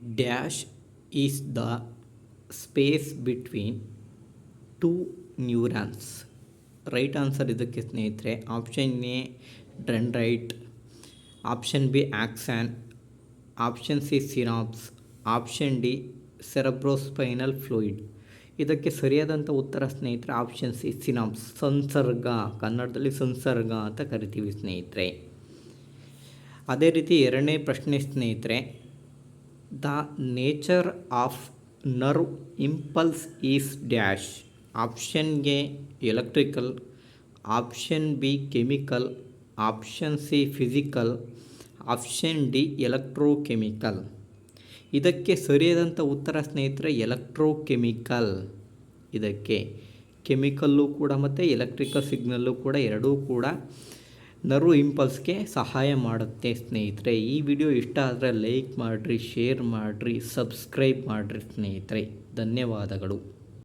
Dash is the space between two neurons right answer ಇದಕ್ಕೆ ಸ್ನೇಹಿತರೆ option A dendrite option B axon option C synapse option D cerebrospinal fluid ಇದಕ್ಕೆ ಸರಿಯಾದಂಥ ಉತ್ತರ ಸ್ನೇಹಿತರೆ option C synapse ಸಂಸರ್ಗ, ಕನ್ನಡದಲ್ಲಿ ಸಂಸರ್ಗ ಅಂತ ಕರಿತೀವಿ ಸ್ನೇಹಿತರೆ. ಅದೇ ರೀತಿ ಎರಡನೇ ಪ್ರಶ್ನೆ ಸ್ನೇಹಿತರೆ the nature of nerve impulse is dash. Option A, electrical. Option B, chemical. Option C, physical. Option D, electrochemical. ಇದಕ್ಕೆ ಸರಿಯಾದಂಥ ಉತ್ತರ ಸ್ನೇಹಿತರೆ, ಎಲೆಕ್ಟ್ರೋಕೆಮಿಕಲ್. ಇದಕ್ಕೆ ಕೆಮಿಕಲ್ಲು ಕೂಡ ಮತ್ತು ಎಲೆಕ್ಟ್ರಿಕಲ್ ಸಿಗ್ನಲ್ಲು ಕೂಡ ಎರಡೂ ಕೂಡ ನರ್ವ್ ಇಂಪಲ್ಸ್ಗೆ ಸಹಾಯ ಮಾಡುತ್ತೆ ಸ್ನೇಹಿತರೆ. ಈ ವಿಡಿಯೋ ಇಷ್ಟ ಆದರೆ ಲೈಕ್ ಮಾಡಿರಿ, ಶೇರ್ ಮಾಡಿರಿ, ಸಬ್ಸ್ಕ್ರೈಬ್ ಮಾಡಿರಿ ಸ್ನೇಹಿತರೆ. ಧನ್ಯವಾದಗಳು.